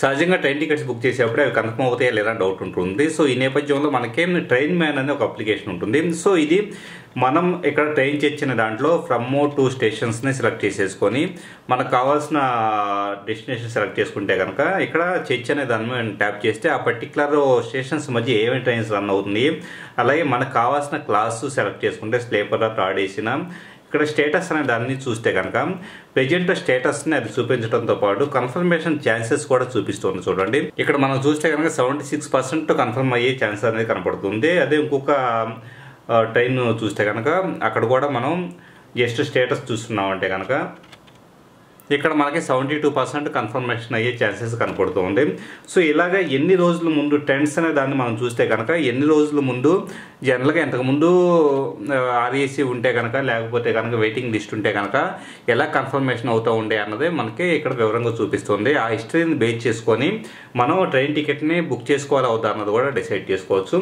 సహజంగా train tickets book చేసేప్పుడు అవి కన్ఫర్మ్ అవుతాయా లేదా డౌట్ ఉంటుంది సో ఈ నేపథ్యంలో మనకేం ట్రైన్ మ్యాన్ అనే ఒక అప్లికేషన్ ఉంటుంది. సో ఇది మనం ఇక్కడ ట్రైన్ చేర్చిన దాంట్లో ఫ్రమ్ టు స్టేషన్స్ని సెలెక్ట్ చేసేసుకొని మనకు కావాల్సిన డెస్టినేషన్ సెలెక్ట్ చేసుకుంటే కనుక ఇక్కడ చర్చ్ అనే దాని మీద ట్యాప్ చేస్తే ఆ పర్టికులర్ స్టేషన్స్ మధ్య ఏమేమి ట్రైన్స్ రన్ అవుతుంది అలాగే మనకు కావాల్సిన క్లాస్ సెలెక్ట్ చేసుకుంటే స్లీపర్ థర్డ్ వేసిన ఇక్కడ స్టేటస్ అనే దాన్ని చూస్తే కనుక ప్రెజెంట్ స్టేటస్ని అది చూపించడంతో పాటు కన్ఫర్మేషన్ ఛాన్సెస్ కూడా చూపిస్తుంది చూడండి. ఇక్కడ మనం చూస్తే కనుక సెవెంటీ సిక్స్ పర్సెంట్ కన్ఫర్మ్ అయ్యే ఛాన్స్ అనేది కనపడుతుంది. అదే ఇంకొక ట్రైన్ చూస్తే కనుక అక్కడ కూడా మనం జస్ట్ స్టేటస్ చూస్తున్నామంటే కనుక ఇక్కడ మనకి సెవెంటీ టూ పర్సెంట్ కన్ఫర్మేషన్ అయ్యే ఛాన్సెస్ కనపడుతుంది సో ఇలాగ ఎన్ని రోజుల ముందు ట్రెండ్స్ అనే దాన్ని మనం చూస్తే కనుక ఎన్ని రోజుల ముందు జనరల్గా ఇంతకుముందు ఆర్ఏసీ ఉంటే కనుక లేకపోతే కనుక వెయిటింగ్ లిస్ట్ ఉంటే కనుక ఎలా కన్ఫర్మేషన్ అవుతూ ఉండే అన్నది మనకి ఇక్కడ వివరంగా చూపిస్తుంది. ఆ హిస్టరీని బేస్ చేసుకొని మనం ట్రైన్ టికెట్ని బుక్ చేసుకోవాలి అవుతా అన్నది కూడా డిసైడ్ చేసుకోవచ్చు.